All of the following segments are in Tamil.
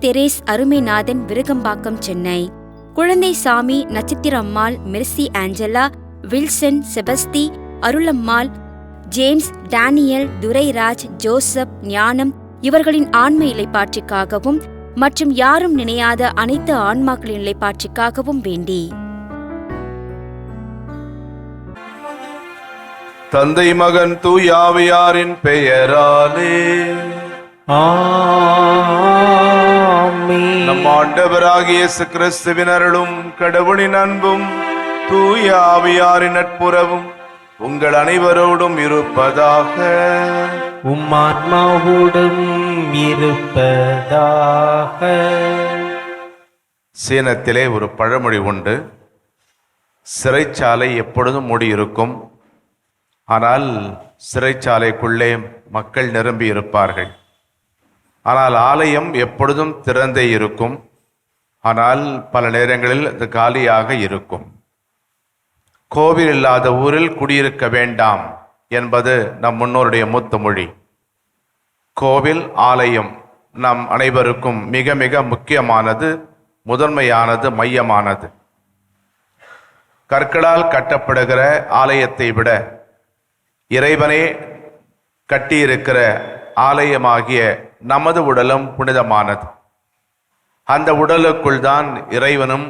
Therese Arumainathan Virugambakkam Chennai. Kuzhandai Sami Natchathira Ammal Mercy Angela Wilson Sebasti Arulammal James Daniel Durairaj Joseph Gnanam இவர்களின் ஆன்ம இலைப்பாற்றிக்காகவும் மற்றும் யாரும் நினையாத அனைத்து ஆன்மாக்களின் இலைப்பாற்றிக்காகவும் வேண்டி. தந்தை மகன் தூயாவியாரின் பெயராலே. ஆமென். நம் ஆண்டவராகிய கிறிஸ்துவின் அருளும் கடவுளின் அன்பும் தூயாவியாரின் நட்புறவும் உங்கள் அனைவரோடும் இருப்பதாக. உம் ஆன்மாவோடும் இருப்பதாக. சீனத்திலே ஒரு பழமொழி உண்டு. சிறைச்சாலை எப்பொழுதும் மூடி இருக்கும் ஆனால் சிறைச்சாலைக்குள்ளே மக்கள் நிரம்பி இருப்பார்கள் ஆனால் ஆலயம் எப்பொழுதும் திறந்தே இருக்கும். ஆனால் பல நேரங்களில் அது காலியாக இருக்கும். கோவில் இல்லாத ஊரில் குடியிருக்க வேண்டாம் என்பது நம் முன்னோருடைய மூத்த மொழி. கோவில் ஆலயம் நம் அனைவருக்கும் மிக மிக முக்கியமானது முதன்மையானது மையமானது. கற்களால் கட்டப்படுகிற ஆலயத்தை விட இறைவனே கட்டியிருக்கிற ஆலயமாகிய நமது உடலும் புனிதமானது. அந்த உடலுக்குள் தான் இறைவனும்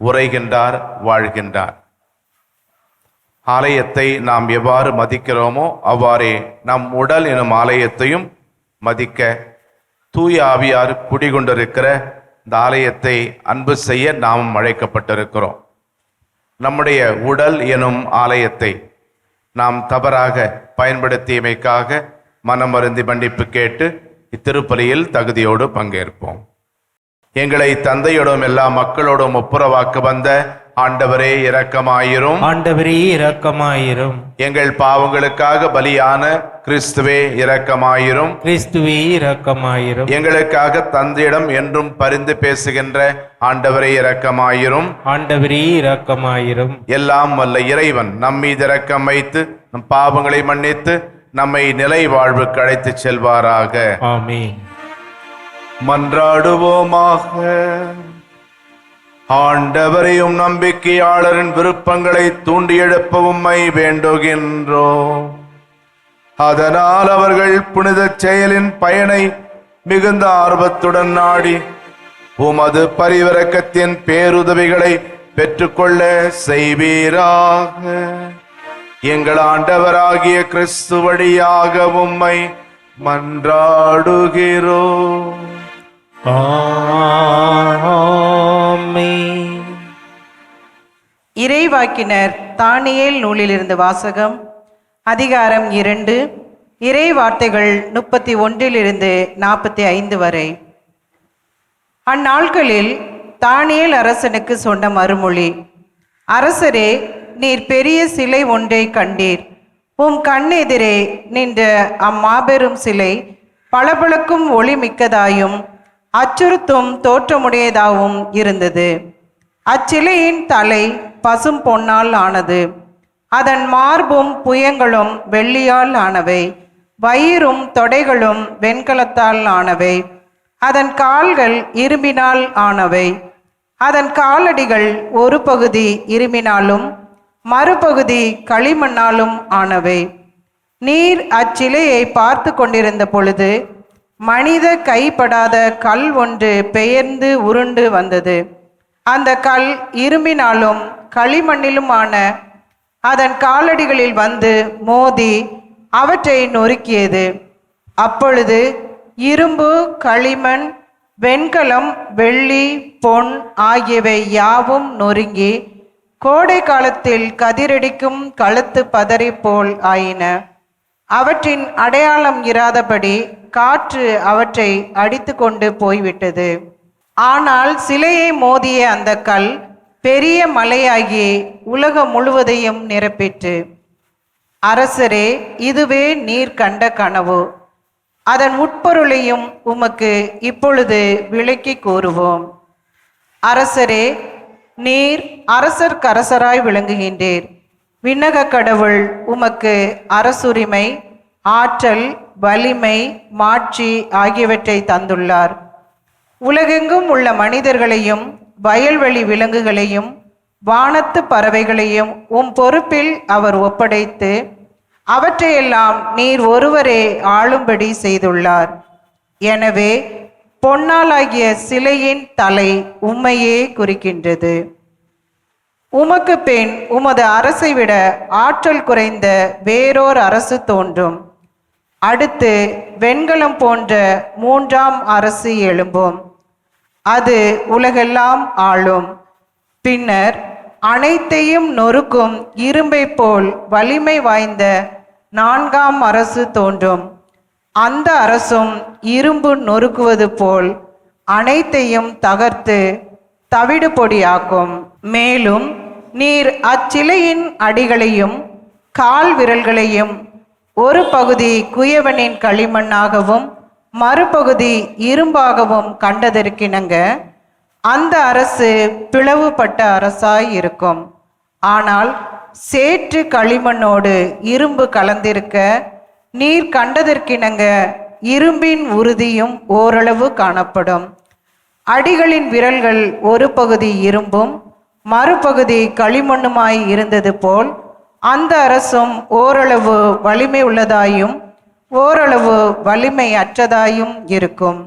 உரைகின்றார் வாழ்கின்றார். ஆலயத்தை நாம் எவ்வாறு மதிக்கிறோமோ அவ்வாறே நம் உடல் எனும் ஆலயத்தையும் மதிக்க தூய ஆவியார் குடிகொண்டிருக்கிற இந்த ஆலயத்தை அன்பு செய்ய நாம் அழைக்கப்பட்டிருக்கிறோம். நம்முடைய உடல் எனும் ஆலயத்தை நாம் தவறாக பயன்படுத்தியமைக்காக மனம் வருந்தி மன்னிப்பு கேட்டு இத்திருப்பலியில் தகுதியோடு பங்கேற்போம். எங்களை தந்தையோடும் எல்லா மக்களோடும் ஒப்புரவாக்க வந்த ஆண்டவரே இரக்கமாயிரும். ஆண்டவரே இரக்கமாயிரும். எங்கள் பாவங்களுக்காக பலியான கிறிஸ்துவே இரக்கமாயிரும். கிறிஸ்துவே இரக்கமாயிரும். எங்களுக்காக தந்தையிடம் என்றும் பரிந்து பேசுகின்ற ஆண்டவரே இரக்கமாயிரும். ஆண்டவரே இரக்கமாயிரும். எல்லாம் வல்ல இறைவன் நம் மீது இரக்கம் வைத்து நம் பாவங்களை மன்னித்து நம்மை நிலை வாழ்வுக்கு அழைத்துச் செல்வாராக. மன்றாடுவோமாக. ஆண்டவரையும் நம்பிக்கையாளரின் விருப்பங்களை தூண்டி எழுப்ப உம்மை வேண்டுகின்றோம். அதனால் அவர்கள் புனித செயலின் பயனை மிகுந்த ஆர்வத்துடன் நாடி உமது பரிவிரக்கத்தின் பேருதவிகளை பெற்றுக்கொள்ள செய்வீராக. எங்கள் ஆண்டவராகிய கிறிஸ்து வழியாக உம்மை மன்றாடுகிறோம். ஆமென். இறைவாக்கினர் தானியேல் நூலிலிருந்து வாசகம் அதிகாரம் இரண்டு இறை வார்த்தைகள் முப்பத்தி ஒன்றிலிருந்து நாற்பத்தி ஐந்து வரை. அந்நாட்களில் தானியேல் அரசனுக்கு சொன்ன மறுமொழி அரசரே நீர் பெரிய சிலை ஒன்றை கண்டீர். உம் கண்ணெதிரே நின்ற அம்மாபெரும் சிலை பளபளக்கும் ஒளி மிக்கதாயும் அச்சுறுத்தும் தோற்றமுடையதாகவும் இருந்தது. அச்சிலையின் தலை பசும் பொன்னால் ஆனது. அதன் மார்பும் புயங்களும் வெள்ளியால் ஆனவை. வயிறும் தொடைகளும் வெண்கலத்தால் ஆனவை. அதன் கால்கள் இரும்பினால் ஆனவை. அதன் காலடிகள் ஒரு பகுதி இரும்பினாலும் மறுபகுதி களிமண்ணாலும் ஆனவை. நீர் அச்சிலையை பார்த்து கொண்டிருந்த பொழுது மனித கைப்படாத கல் ஒன்று பெயர்ந்து உருண்டு வந்தது. அந்த கல் இரும்பினாலும் களிமண்ணிலுமான அதன் காலடிகளில் வந்து மோதி அவற்றை நொறுக்கியது. அப்பொழுது இரும்பு களிமண் வெண்கலம் வெள்ளி பொன் ஆகியவை யாவும் நொறுங்கி கோடை காலத்தில் கதிரடிக்கும் கழுத்து பதறி போல் ஆயின. அவற்றின் அடையாளம் இராதபடி காற்று அவற்றை அடித்து கொண்டு போய்விட்டது. ஆனால் சிலையை மோதிய அந்த கல் பெரிய மலையாகி உலகம் முழுவதையும் நிரப்பிற்று. அரசரே இதுவே நீர் கண்ட கனவு. அதன் உட்பொருளையும் உமக்கு இப்பொழுது விளக்கி கூறுவோம். அரசரே நீர் அரசர் கரசராய் விளங்குகின்றீர். விண்ணக கடவுள் உமக்கு அரசுரிமை ஆற்றல் வலிமை மாட்சி ஆகியவற்றை தந்துள்ளார். உலகெங்கும் உள்ள மனிதர்களையும் வயல்வெளி விலங்குகளையும் வானத்து பறவைகளையும் உம் பொறுப்பில் அவர் ஒப்படைத்து அவற்றையெல்லாம் நீர் ஒருவரே ஆளும்படி செய்துள்ளார். எனவே பொன்னாலாகிய சிலையின் தலை உம்மையே குறிக்கின்றது. உமக்கு பின் உமது அரசை விட ஆற்றல் குறைந்த வேறோர் அரசு தோன்றும். அடுத்து வெண்கலம் போன்ற மூன்றாம் அரசு எழும்பும். அது உலகெல்லாம் ஆளும். பின்னர் அனைத்தையும் நொறுக்கும் இரும்பை போல் வலிமை வாய்ந்த நான்காம் அரசு தோன்றும். அந்த அரசும் இரும்பு நொறுக்குவது போல் அனைத்தையும் தகர்த்து தவிடு பொடியாக்கும். மேலும் நீர் அச்சிலையின் அடிகளையும் கால் விரல்களையும் ஒரு பகுதி குயவனின் களிமண்ணாகவும் மறுபகுதி இரும்பாகவும் கண்டதற்கிணங்க அந்த அரசு பிளவுபட்ட அரசாய் இருக்கும். ஆனால் சேற்று களிமண்ணோடு இரும்பு கலந்திருக்க நீர் கண்டதற்கிணங்க இரும்பின் உறுதியும் ஓரளவு காணப்படும். அடிகளின் விரல்கள் ஒரு பகுதி இரும்பும் மறுபகுதி களிமண்ணுமாய் இருந்தது போல் அந்த அரசும் ஓரளவு வலிமை உள்ளதாயும் ஓரளவு வலிமை அற்றதாயும் இருக்கும்.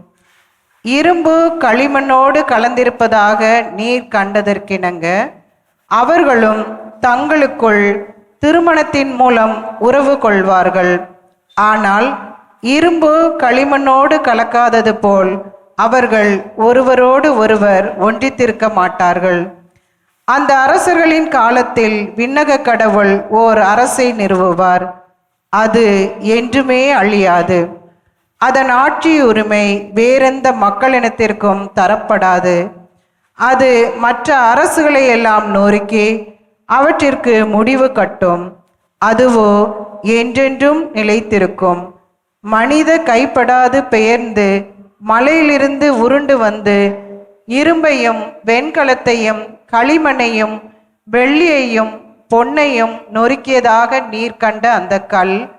இரும்பு களிமண்ணோடு கலந்திருப்பதாக நீர் கண்டதற்கிணங்க அவர்களும் தங்களுக்குள் திருமணத்தின் மூலம் உறவு கொள்வார்கள். ஆனால் இரும்பு களிமண்ணோடு கலக்காதது போல் அவர்கள் ஒருவரோடு ஒருவர் ஒன்றித்திருக்க மாட்டார்கள். அந்த அரசர்களின் காலத்தில் விண்ணக கடவுள் ஓர் அரசை நிறுவுவார். அது என்றுமே அழியாது. அதன் ஆட்சி உரிமை வேறெந்த மக்களினத்திற்கும் தரப்படாது. அது மற்ற அரசுகளை எல்லாம் நொறுக்கி அவற்றிற்கு முடிவு கட்டும். அதுவோ என்றென்றும் நிலைத்திருக்கும். மனித கைப்படாது பெயர்ந்து மலையிலிருந்து உருண்டு வந்து இரும்பையும் வெண்கலத்தையும் களிமண்ணையும் வெள்ளியையும் பொன்னையும் நொறுக்கியதாக நீர் கண்ட அந்த கல்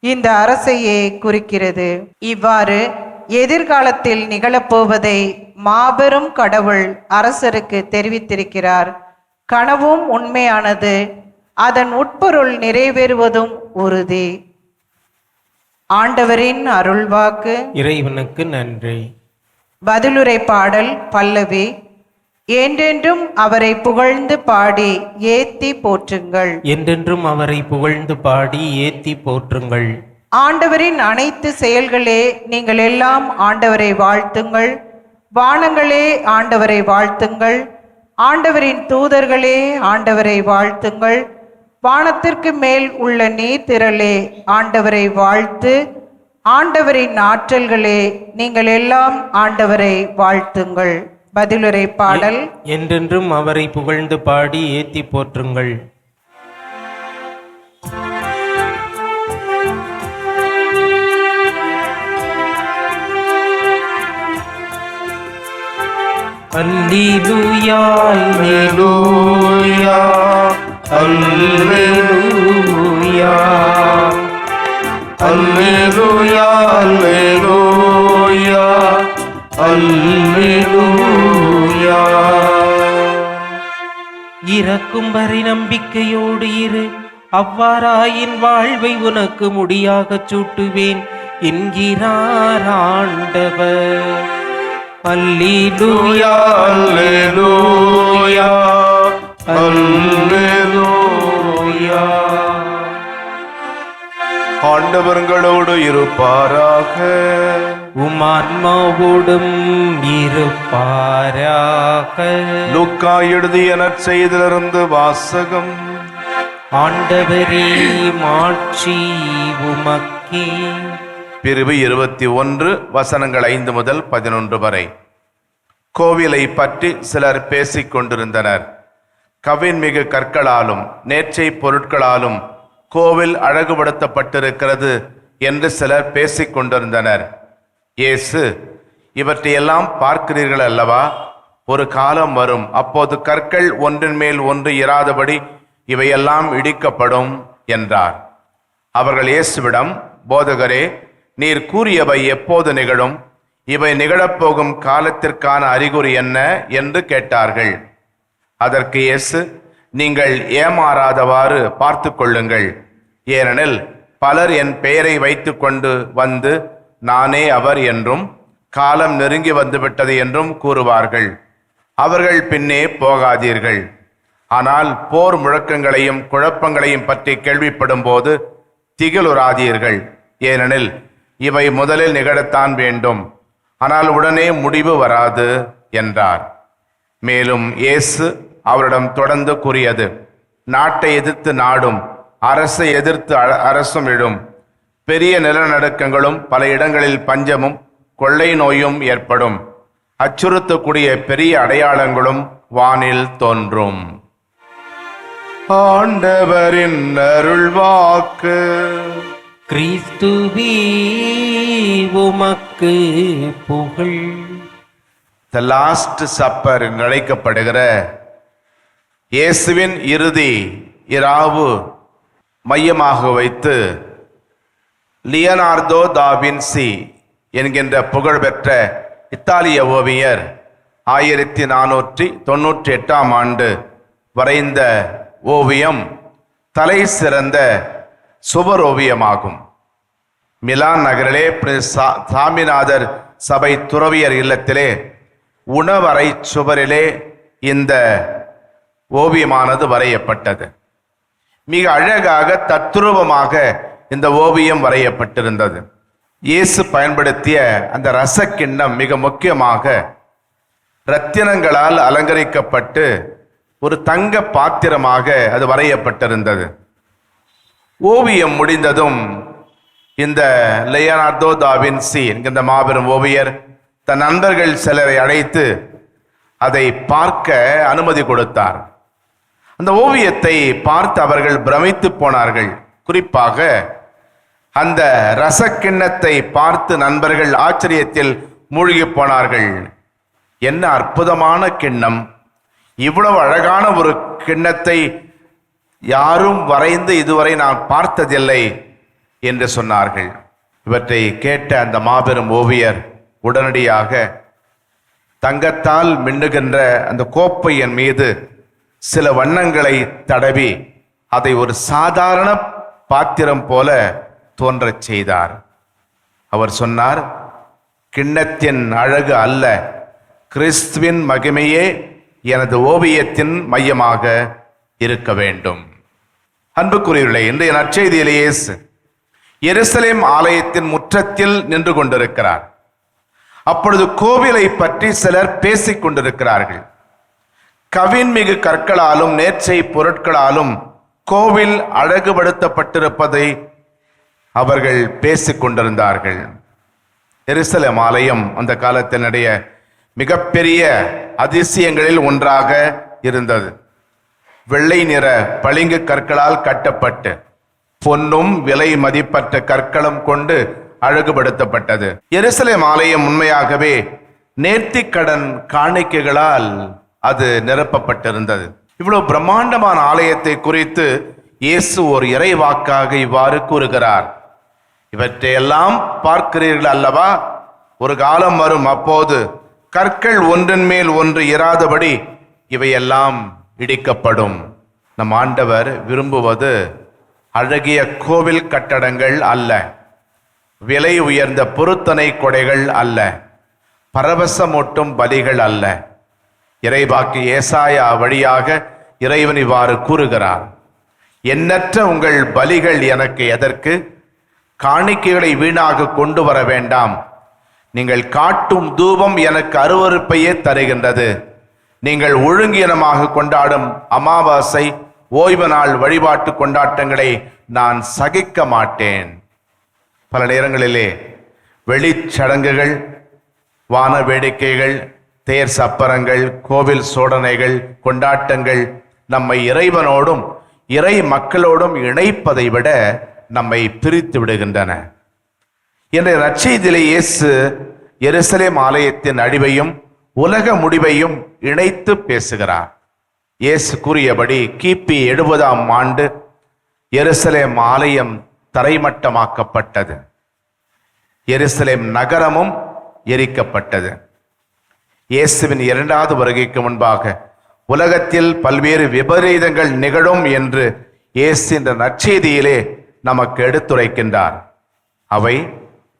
இந்த அரசையே குறிக்கிறது. இவ்வாறு எதிர்காலத்தில் நிகழப்போவதை மாபெரும் கடவுள் அரசருக்கு தெரிவித்திருக்கிறார். கனவும் உண்மையானது. அதன் உட்பொருள் நிறைவேறுவதும் உறுதி. ஆண்டவரின் அருள்வாக்கு. இறைவனுக்கு நன்றி. பதிலுரை பாடல் பல்லவி. என்றென்றும் அவரை புகழ்ந்து பாடி ஏத்தி போற்றுங்கள். என்றென்றும் அவரை புகழ்ந்து பாடி ஏத்தி போற்றுங்கள். ஆண்டவரின் அனைத்து செயல்களே நீங்கள் எல்லாம் ஆண்டவரை வாழ்த்துங்கள். வானங்களே ஆண்டவரை வாழ்த்துங்கள். ஆண்டவரின் தூதர்களே ஆண்டவரை வாழ்த்துங்கள். வானத்திற்கு மேல் உள்ள நீர் திரளே ஆண்டவரை வாழ்த்து. ஆண்டவரின் ஆற்றல்களே நீங்கள் எல்லாம் ஆண்டவரை வாழ்த்துங்கள். பதிலுரை பாடல். என்றென்றும் அவரை புகழ்ந்து பாடி ஏத்தி போற்றுங்கள். அல்லேலூயா அல்லேலூயா அல்லேலூயா. அல்லேலூயா அல்லேலூயா. அல்லேலூயா. இறக்கும் வரை நம்பிக்கையோடு இரு. அவ்வாறாயின் வாழ்வை உனக்கு முடியாகச் சூட்டுவேன் என்கிறார் ஆண்டவர். அல்லேலூயா அல்லேலூயா. ஆண்டவர்களோடு இருப்பாராக. உமான்மாவோடும் இருப்பாராக. லூக்கா எழுதிய நற்செய்திலிருந்து வாசகம். ஆண்டவரே மாட்சி உமக்கே. பிரிவு இருபத்தி ஒன்று வசனங்கள் ஐந்து முதல் பதினொன்று வரை. கோவிலை பற்றி சிலர் பேசிக் கொண்டிருந்தனர் கவின்மிகு கற்களாலும் நேர்ச்சை பொருட்களாலும் கோவில் அழகுபடுத்தப்பட்டிருக்கிறது என்று சிலர் பேசிக் கொண்டிருந்தனர். இயேசு இவற்றையெல்லாம் பார்க்கிறீர்கள் அல்லவா? ஒரு காலம் வரும் அப்போது கற்கள் ஒன்றின் மேல் ஒன்று இராதபடி இவையெல்லாம் இடிக்கப்படும் என்றார். அவர்கள் இயேசுவிடம் போதகரே நீர் கூறியவை எப்போது நிகழும்? இவை நிகழப்போகும் காலத்திற்கான அறிகுறி என்ன? என்று கேட்டார்கள். அதற்கு இயேசு நீங்கள் ஏமாறாதவாறு பார்த்து கொள்ளுங்கள் ஏனெனில் பலர் என் பெயரை வைத்து கொண்டு வந்து நானே அவர் என்றும் காலம் நெருங்கி வந்துவிட்டது என்றும் கூறுவார்கள். அவர்கள் பின்னே போகாதீர்கள். ஆனால் போர் முழக்கங்களையும் குழப்பங்களையும் பற்றி கேள்விப்படும் போது திகிலுறாதீர்கள். ஏனெனில் இவை முதலில் நிகழத்தான் வேண்டும். ஆனால் உடனே முடிவு வராது என்றார். மேலும் இயேசு அவரிடம் தொடர்ந்து கூறியது நாட்டை எதிர்த்து நாடும் அரசை எதிர்த்து அரசும் இழும் பெரிய நிலநடுக்கங்களும் பல இடங்களில் பஞ்சமும் கொள்ளை நோயும் ஏற்படும். அச்சுறுத்தக்கூடிய பெரிய அடையாளங்களும் வானில் தோன்றும். ஆண்டவரின் அருள்வாக்கு. கிறிஸ்துவே உமக்கு புகழ். த லாஸ்ட் சப்பர் என்று அழைக்கப்படுகிற இயேசுவின் இறுதி இராவு மையமாக வைத்து லியனார்தோ தாவின்சி என்கின்ற புகழ்பெற்ற இத்தாலிய ஓவியர் ஆயிரத்தி நானூற்றி தொண்ணூற்றி எட்டாம் ஆண்டு வரைந்த ஓவியம் தலை சிறந்த சுவர் ஓவியமாகும். மிலான் நகரிலே சா- சாமிநாதர் சபை துறவியர் இல்லத்திலே உணவறை சுவரிலே இந்த ஓவியமானது வரையப்பட்டது. மிக அழகாக தத்ரூபமாக இந்த ஓவியம் வரையப்பட்டிருந்தது. இயேசு பயன்படுத்திய அந்த ரசக்கிண்ணம் மிக முக்கியமாக ரத்தினங்களால் அலங்கரிக்கப்பட்டு ஒரு தங்க பாத்திரமாக அது வரையப்பட்டிருந்தது. ஓவியம் முடிந்ததும் இந்த லியனார்டோ தாவின்சி என்கின்ற மாபெரும் ஓவியர் தன் நண்பர்கள் சிலரை அழைத்து அதை பார்க்க அனுமதி கொடுத்தார். அந்த ஓவியத்தை பார்த்து அவர்கள் பிரமித்து போனார்கள். குறிப்பாக அந்த ரசக்கிண்ணத்தை பார்த்து நண்பர்கள் ஆச்சரியத்தில் மூழ்கி போனார்கள். என்ன அற்புதமான கிண்ணம். இவ்வளவு அழகான ஒரு கிண்ணத்தை யாரும் வரைந்து இதுவரை நான் பார்த்ததில்லை என்று சொன்னார்கள். இவற்றை கேட்ட அந்த மாபெரும் ஓவியர் உடனடியாக தங்கத்தால் மின்னுகின்ற அந்த கோப்பையின் மீது சில வண்ணங்களை தடவி அதை ஒரு சாதாரண பாத்திரம் போல தோன்றச் செய்தார். அவர் சொன்னார் கிண்ணத்தின் அழகு அல்ல. கிறிஸ்துவின் மகிமையே எனது ஓவியத்தின் மையமாக இருக்க வேண்டும். அன்புக்குரியவர்களே இன்றைய நற்செய்தியிலேயே எருசலேம் ஆலயத்தின் முற்றத்தில் நின்று கொண்டிருக்கிறார். அப்பொழுது கோவிலை பற்றி சிலர் பேசிக் கொண்டிருக்கிறார்கள். கவின்மிகு கற்களாலும் நேர்ச்சை பொருட்களாலும் கோவில் அழகுபடுத்தப்பட்டிருப்பதை அவர்கள் பேசிக் கொண்டிருந்தார்கள். எருசலேம் ஆலயம் அந்த காலத்தினுடைய மிகப்பெரிய அதிசயங்களில் ஒன்றாக இருந்தது. வெள்ளை நிற பளிங்கு கற்களால் கட்டப்பட்டு பொன்னும் விலை மதிப்பற்ற கற்களும் கொண்டு அழகுபடுத்தப்பட்டது. எருசலேம் ஆலயம் உண்மையாகவே நேர்த்திக்கடன் காணிக்கைகளால் அது நிரப்பப்பட்டிருந்தது. இவ்வளவு பிரம்மாண்டமான ஆலயத்தை குறித்து இயேசு ஒரு இறைவாக்காக இவ்வாறு கூறுகிறார். இவற்றையெல்லாம் பார்க்கிறீர்கள் அல்லவா? ஒரு காலம் வரும் அப்போது கற்கள் ஒன்றின் மேல் ஒன்று இராதபடி இவையெல்லாம் இடிக்கப்படும். நம் ஆண்டவர் விரும்புவது அழகிய கோவில் கட்டடங்கள் அல்ல. விலை உயர்ந்த பொருத்தனை கொடைகள் அல்ல. பரவசமூட்டும் பலிகள் அல்ல. இறைவாக்கு ஏசாயா வழியாக இறைவன் இவ்வாறு கூறுகிறார். எண்ணற்ற உங்கள் பலிகள் எனக்கு எதற்கு? காணிக்கைகளை வீணாக கொண்டு வர வேண்டாம். நீங்கள் காட்டும் தூபம் எனக்கு அருவருப்பையே தருகின்றது. நீங்கள் ஒழுங்கீனமாக கொண்டாடும் அமாவாசை ஓய்வு நாள் வழிபாட்டு கொண்டாட்டங்களை நான் சகிக்க மாட்டேன். பல நேரங்களிலே வெளிச்சடங்குகள் வான வேடிக்கைகள் தேர் சப்பரங்கள் கோவில் சோடனைகள் கொண்டாட்டங்கள் நம்மை இறைவனோடும் இறை மக்களோடும் இணைப்பதை விட நம்மை பிரித்து விடுகின்றன. என்ற நற்செய்தியிலே இயேசு எருசலேம் ஆலயத்தின் அழிவையும் உலக முடிவையும் இணைத்து பேசுகிறார். இயேசு கூறியபடி கிபி எழுபதாம் ஆண்டு எருசலேம் ஆலயம் தரைமட்டமாக்கப்பட்டது. எருசலேம் நகரமும் எரிக்கப்பட்டது. இயேசுவின் இரண்டாவது வருகைக்கு முன்பாக உலகத்தில் பல்வேறு விபரீதங்கள் நிகழும் என்று இயேசு என்ற நற்செய்தியிலே நமக்கு எடுத்துரைக்கின்றார். அவை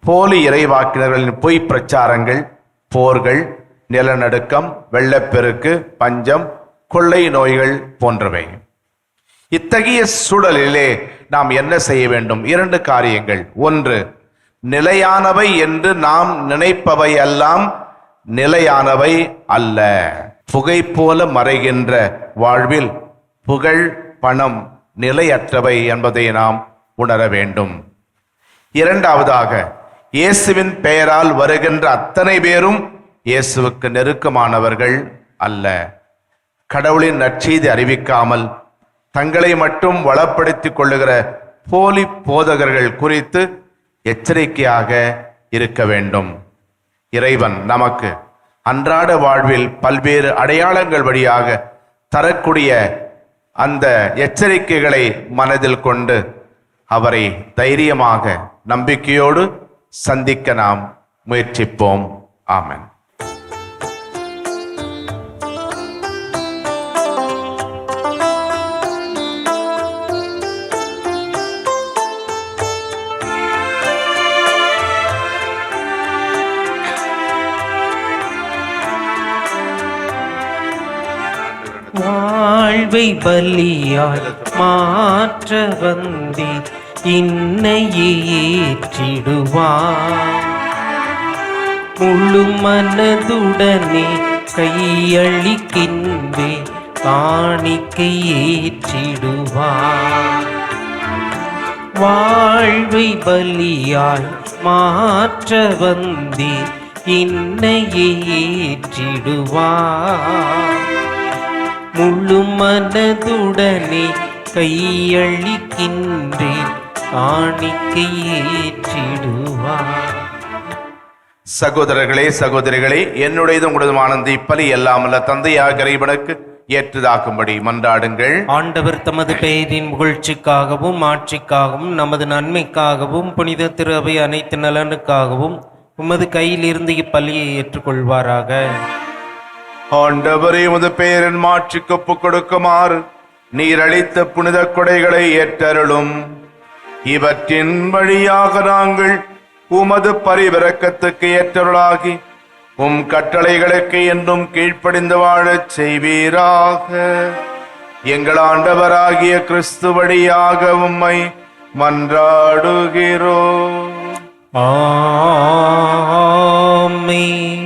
போலி இறைவாக்கினர்களின் பொய் பிரச்சாரங்கள் போர்கள் நிலநடுக்கம் வெள்ளப்பெருக்கு பஞ்சம் கொள்ளை நோய்கள் போன்றவை. இத்தகைய சூழலிலே நாம் என்ன செய்ய வேண்டும்? இரண்டு காரியங்கள். ஒன்று நிலையானவை என்று நாம் நினைப்பவை எல்லாம் நிலையானவை அல்ல. புகை போல மறைகின்ற வாழ்வில் புகழ் பணம் நிலையற்றவை என்பதை நாம் உணர வேண்டும். இரண்டாவதாக இயேசுவின் பெயரால் வருகின்ற அத்தனை பேரும் இயேசுவுக்கு நெருக்கமானவர்கள் அல்ல. கடவுளின் நற்செய்தி அறிவிக்காமல் தங்களை மட்டும் வளப்படுத்திக் கொள்ளுகிற போலி போதகர்கள் குறித்து எச்சரிக்கையாக இருக்க வேண்டும். இறைவன் நமக்கு அன்றாட வாழ்வில் பல்வேறு அடையாளங்கள் வழியாக தரக்கூடிய அந்த எச்சரிக்கைகளை மனதில் கொண்டு அவரை தைரியமாக நம்பிக்கையோடு சந்திக்க நாம் முயற்சிப்போம். ஆமன். வாழ்வை பலியாய் மாற்ற வந்தி இன்னையே ஏற்றிடுவார் முழு மனதுடனே கையளிக்கின்றே காணிக்கை ஏற்றிடுவார் வாழ்வை பலியாய் மாற்ற வந்தே இன்னையே ஏற்றிடுவார் முழு மனதுடனே கையளிக்கின்றேன். காணிக்கை ஏற்றிடுவார். சகோதரர்களே சகோதரிகளே என்னுடையதும் உங்களுதுமானந்த இப்பலி எல்லாமல்ல தந்தையாக இறைவனுக்கு ஏற்றதாக்கும்படி மன்றாடுங்கள். ஆண்டவர் தமது பெயரின் புகழ்ச்சிக்காகவும் ஆட்சிக்காகவும் நமது நன்மைக்காகவும் புனித திரு அவை அனைத்து நலனுக்காகவும் உமது கையிலிருந்து இப்பலியை ஏற்றுக்கொள்வாராக. ஆண்டவரே உமது பெயரின் மாற்றிக்கு ஒப்புக் கொடுக்குமாறு நீர் அளித்த புனித கொடைகளை ஏற்றருளும். இவற்றின் வழியாக நாங்கள் உமது பரிவிறக்கத்துக்கு ஏற்றருளாகி உம் கட்டளைகளுக்கு என்றும் கீழ்ப்படிந்து வாழச் செய்வீராக. எங்கள் ஆண்டவராகிய கிறிஸ்து வழியாக உம்மை மன்றாடுகிறோம். ஆமென்.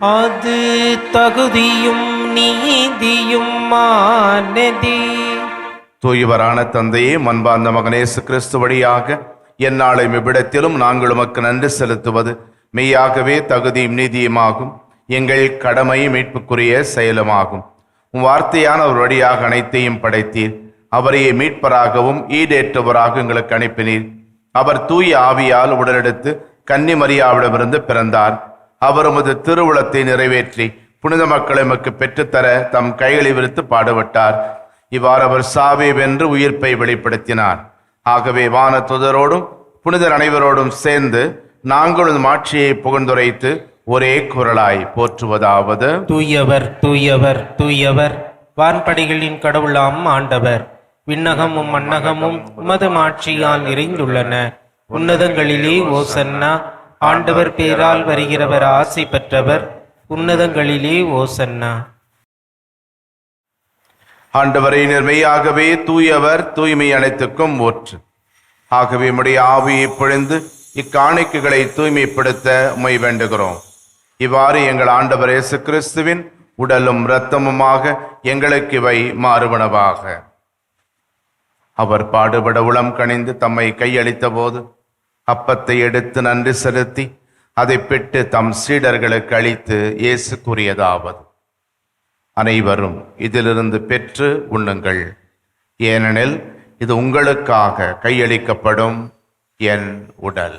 அது தகுதியும் நீதியும் மானதி தூயவரான தந்தையே மண்பார்ந்த மகனேசு கிறிஸ்து வழியாக எந்நாளை இவ்விடத்திலும் நாங்கள் உமக்கு நன்றி செலுத்துவது. மெய்யாகவே தகுதியும் நீதியுமாகும். எங்கள் கடமை மீட்புக்குரிய செயலுமாகும். வார்த்தையான ஒரு வழியாக அனைத்தையும் படைத்தீர். அவரையே மீட்பராகவும் ஈடேற்றவராக எங்களுக்கு அனுப்பினீர். அவர் தூய ஆவியால் உடலெடுத்து கன்னிமரியாவிடமிருந்து பிறந்தார். அவர் உமது திருவுளத்தை நிறைவேற்றி புனித மக்களை எமக்கு பெற்றுத்தர தம் கைகளை விரித்து பாடுபட்டார். இவ்வாறு அவர் சாவை வென்று உயிர்ப்பை வெளிப்படுத்தினார். ஆகவே வான துதரோடும் புனிதர் அனைவரோடும் சேர்ந்து நாங்களும் மாட்சியை புகழ்ந்துரைத்து ஒரே குரலாய் போற்றுவதாவது. தூயவர் தூயவர் தூயவர் வான்படைகளின் கடவுளாம் ஆண்டவர். விண்ணகமும் மன்னகமும் உமது மாட்சியால் நிறைந்துள்ளன. உன்னதங்களிலே ஓசன்னா ஆண்டவர் பேரால் வருகிறவர் ஆசை பெற்றவர் உன்னதங்களிலே ஓசன்னா. ஆண்டவரை நிர்மையாகவே தூயவர் தூய்மை அனைத்துக்கும் ஊற்று ஆகவே உம்முடைய ஆவியை பொழிந்து இக்காணிக்கைகளை தூய்மைப்படுத்த உமை வேண்டுகிறோம். இவ்வாறு எங்கள் ஆண்டவர் இயேசு கிறிஸ்துவின் உடலும் இரத்தமுமாக எங்களுக்கு இவை மாறுபனவாக அவர் பாடுபட உளம் கணிந்து தம்மை கையளித்த போது அப்பத்தை எடுத்து நன்றி செலுத்தி அதை பெற்று தம் சீடர்களுக்கு அளித்து இயேசு கூறியதாவது அனைவரும் இதிலிருந்து பெற்று உண்ணுங்கள். ஏனெனில் இது உங்களுக்காக கையளிக்கப்படும் என் உடல்.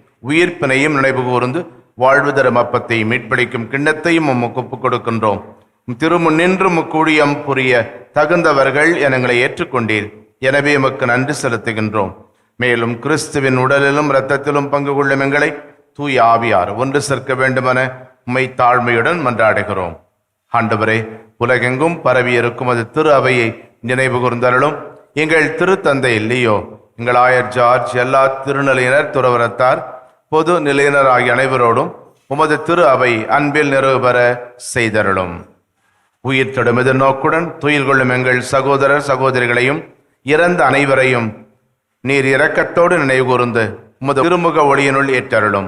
உயிர்ப்பினையும் நினைவு கூர்ந்து வாழ்வு தரும் அப்பத்தை மீட்பளிக்கும் கிண்ணத்தையும் உமக்கு ஒப்புக் கொடுக்கின்றோம். உம் திருமுன் நின்று முக்கூடியம் புரிய தகுந்தவர்கள் எங்களை ஏற்றுக்கொண்டீர். எனவே எமக்கு நன்றி செலுத்துகின்றோம். மேலும் கிறிஸ்துவின் உடலிலும் இரத்தத்திலும் பங்கு கொள்ளும் எங்களை தூய் ஆவியார் ஒன்று சேர்க்க வேண்டுமென உம்மை தாழ்மையுடன் மன்றாடுகிறோம். ஆண்டவரே உலகெங்கும் பரவி இருக்கும் அது திரு அவையை நினைவு கூர்ந்தருளும். எங்கள் திருத்தந்தை லியோ எங்கள் ஆயர் ஜார்ஜ் எல்லா திருநிலையினர் துறவரத்தார் பொது நிலையினர் ஆகிய அனைவரோடும் உமது திரு அவை அன்பில் நிறைவு பெற செய்தருளும். உயிர் தொடும் எதிர்நோக்குடன் துயில் கொள்ளும் எங்கள் சகோதரர் சகோதரிகளையும் இறந்த அனைவரையும் நீர் இரக்கத்தோடு நினைவு கூர்ந்து உமது திருமுக ஒளியினுள் ஏற்றருளும்.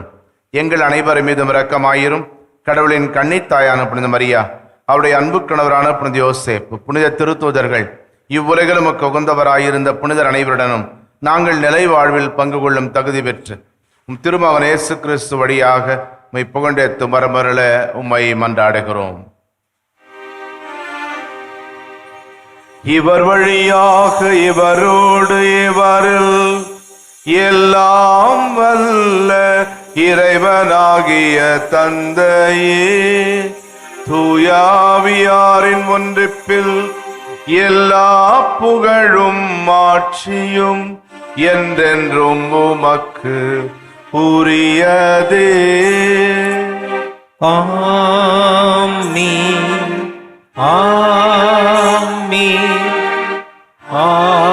எங்கள் அனைவர் மீதும் இரக்கமாயிரும். கடவுளின் கண்ணித்தாயான புனித மரியா அவருடைய அன்பு கணவரான புனித யோசேப் புனித திருத்தூதர்கள் இவ்வுலகில் உமக்கு உகந்தவராயிருந்த புனிதர் அனைவருடனும் நாங்கள் நிலை வாழ்வில் பங்கு கொள்ளும் தகுதி பெற்று உம் திருமகன் இயேசு கிறிஸ்து வழியாக உம்மை புகண்டேத்து மரமருள உம்மை மன்றாடுகிறோம். இவர் வழியாக இவரோடு இவரில் எல்லாம் வல்ல இறைவனாகிய தந்தையே தூயாவியாரின் ஒன்றிப்பில் எல்லா புகழும் மாட்சியும் என்றென்றும் உமக்கு உரியதே. ஆமீன். ஆம்மி ஆமீன்.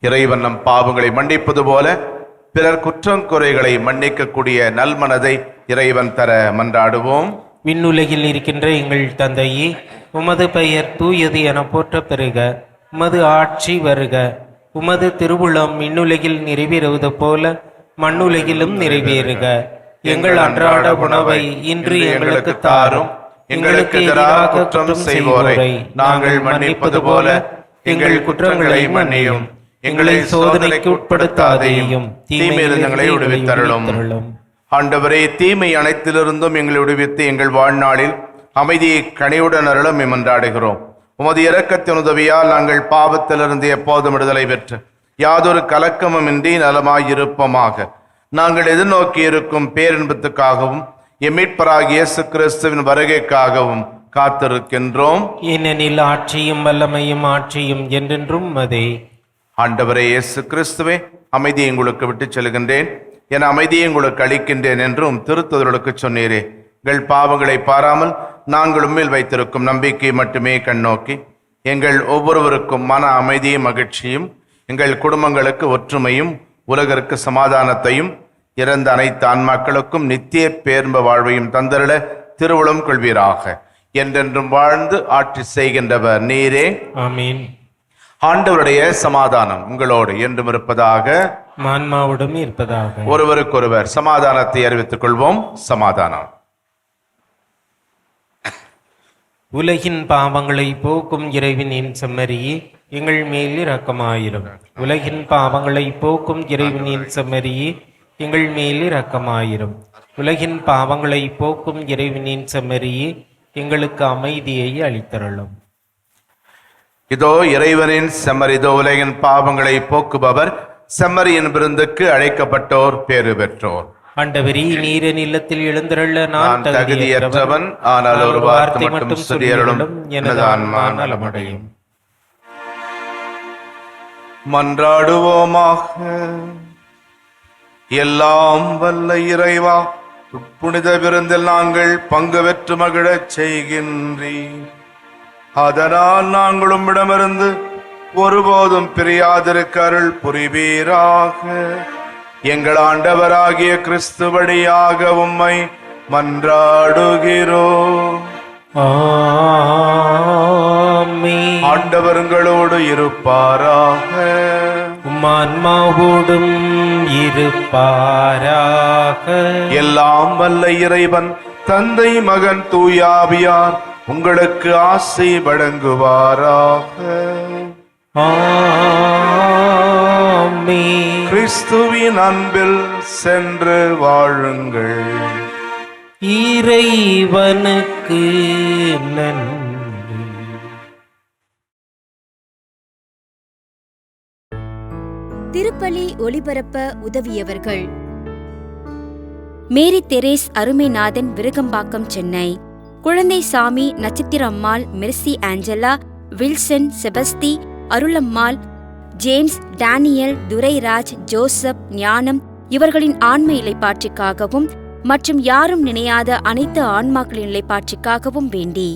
இறைவன் நம் பாவங்களை மன்னிப்பது போல பிறர் குற்றம் குறைகளை மன்னிக்கக்கூடிய நல்மனதை இறைவன் தர மன்றாடுவோம். விண்ணுலகில் இருக்கின்ற எங்கள் தந்தையே உமது பெயர் தூயது என போற்ற பெறுக. உமது ஆட்சி வருக. உமது திருவுளம் மின்னுலகில் நிறைவேறுவது போல மண்ணுலகிலும் நிறைவேறுக எங்கள் அன்றாட உணவை இன்று எங்களுக்கு தாரும். எங்களுக்கு எதிராக குற்றம் செய்வோரை. நாங்கள் மன்னிப்பது போல எங்கள் குற்றங்களை மன்னியும். எங்களை சோதனைக்கு உட்படுத்தாதேயும். தீமையில் எங்களை விடுவித்தருளும். ஆண்டவரே தீமை அனைத்திலிருந்தும் எங்களை விடுவித்து எங்கள் வாழ்நாளில் அமைதியை கனிவுடன் அருளும் என்றாடுகிறோம். உமது இரக்கத்தின் உதவியால் நாங்கள் பாவத்திலிருந்து எப்போதும் விடுதலை பெற்று யாதொரு கலக்கமுமின்றி நலமாயிருப்போமாக. நாங்கள் எதிர்நோக்கி இருக்கும் பேரின்பத்துக்காகவும் எம்மிட்பராகிய இயேசு கிறிஸ்துவின் வருகைக்காகவும் காத்திருக்கின்றோம். ஏனெனில் ஆட்சியும் வல்லமையும் ஆட்சியும் என்றென்றும் அதே. ஆண்டவரே இயேசு கிறிஸ்துவே அமைதியை உங்களுக்கு விட்டுச் செல்கின்றேன். என் அமைதியை உங்களுக்கு அளிக்கின்றேன் என்றும் திருத்துதலுக்கு சொன்னீரே. எங்கள் பாவங்களை பாராமல் நாங்கள் உண்மையில் வைத்திருக்கும் நம்பிக்கையை மட்டுமே கண்ணோக்கி எங்கள் ஒவ்வொருவருக்கும் மன அமைதியும் மகிழ்ச்சியும் எங்கள் குடும்பங்களுக்கு ஒற்றுமையும் உலகிற்கு சமாதானத்தையும் இறந்த அனைத்து ஆன்மாக்களுக்கும் நித்திய பேர்ம்ப வாழ்வையும் தந்தருள திருவுளம் கொள்வீராக. என்றென்றும் வாழ்ந்து ஆட்சி செய்கின்றவர் நீரே. ஆமீன். ஆண்டவருடைய சமாதானம் உங்களோடு என்றும் இருப்பதாக மான்மாவுடன் இருப்பதாக. ஒருவருக்கொருவர் சமாதானத்தை அறிவித்துக் கொள்வோம். சமாதானம். உலகின் பாவங்களை போக்கும் இறைவனின் செம்மறியே எங்கள் மேல் இரக்கமாயிரும். உலகின் பாவங்களை போக்கும் இறைவனின் செம்மறியே எங்கள் மேல் இரக்கமாயிரும். உலகின் பாவங்களை போக்கும் இறைவனின் செம்மறியே எங்களுக்கு அமைதியை அளித்தருளும். இதோ இறைவனின் செம்மறிதோ உலகின் பாவங்களை போக்குபவர் செம்மறியின் விருந்துக்கு அழைக்கப்பட்டோர் பேறு பெற்றோர். ஆண்டவரே நீரின் இல்லத்தில் எழுந்தருள நான் நான் தகுதியற்றவன். ஆனால் ஒரு வார்த்தை மட்டும் சொல்லியருளும் எனது ஆன்மா நலமடையும். மன்றாடுவோமாக. எல்லாம் வல்ல இறைவா புனித விருந்தில் நாங்கள் பங்கு பெற்று மகிழச் செய்கின்றீர். அதனால் நாங்கள் உம்மிடமிருந்து ஒருபோதும் பிரியாதிருக்க அருள் புரிவீராக. எங்கள் ஆண்டவராகிய கிறிஸ்து வழியாக உம்மை மன்றாடுகிறோம் ஆமென். ஆண்டவர்களோடு இருப்பாராக உம்மான்மாவோடும் இருப்பாராக எல்லாம் வல்ல இறைவன் தந்தை மகன் தூயாவியார் உங்களுக்கு ஆசை வழங்குவாராக ஆமென். கிறிஸ்துவின் அன்பில் சென்று வாழுங்கள். இறைவனுக்கு நன்றி. திருப்பலி ஒளிபரப்ப உதவியவர்கள். Mary Therese Arumainathan Virugambakkam Chennai. Kuzhandai Sami Natchathira Ammal Mercy Angela Wilson Sebasti Arulammal James Daniel Durairaj Joseph Gnanam இவர்களின் ஆன்ம இலைப்பாற்றிக்காகவும் மற்றும் யாரும் நினையாத அனைத்து ஆன்மாக்களின் நிலைப்பாற்றிக்காகவும் வேண்டி.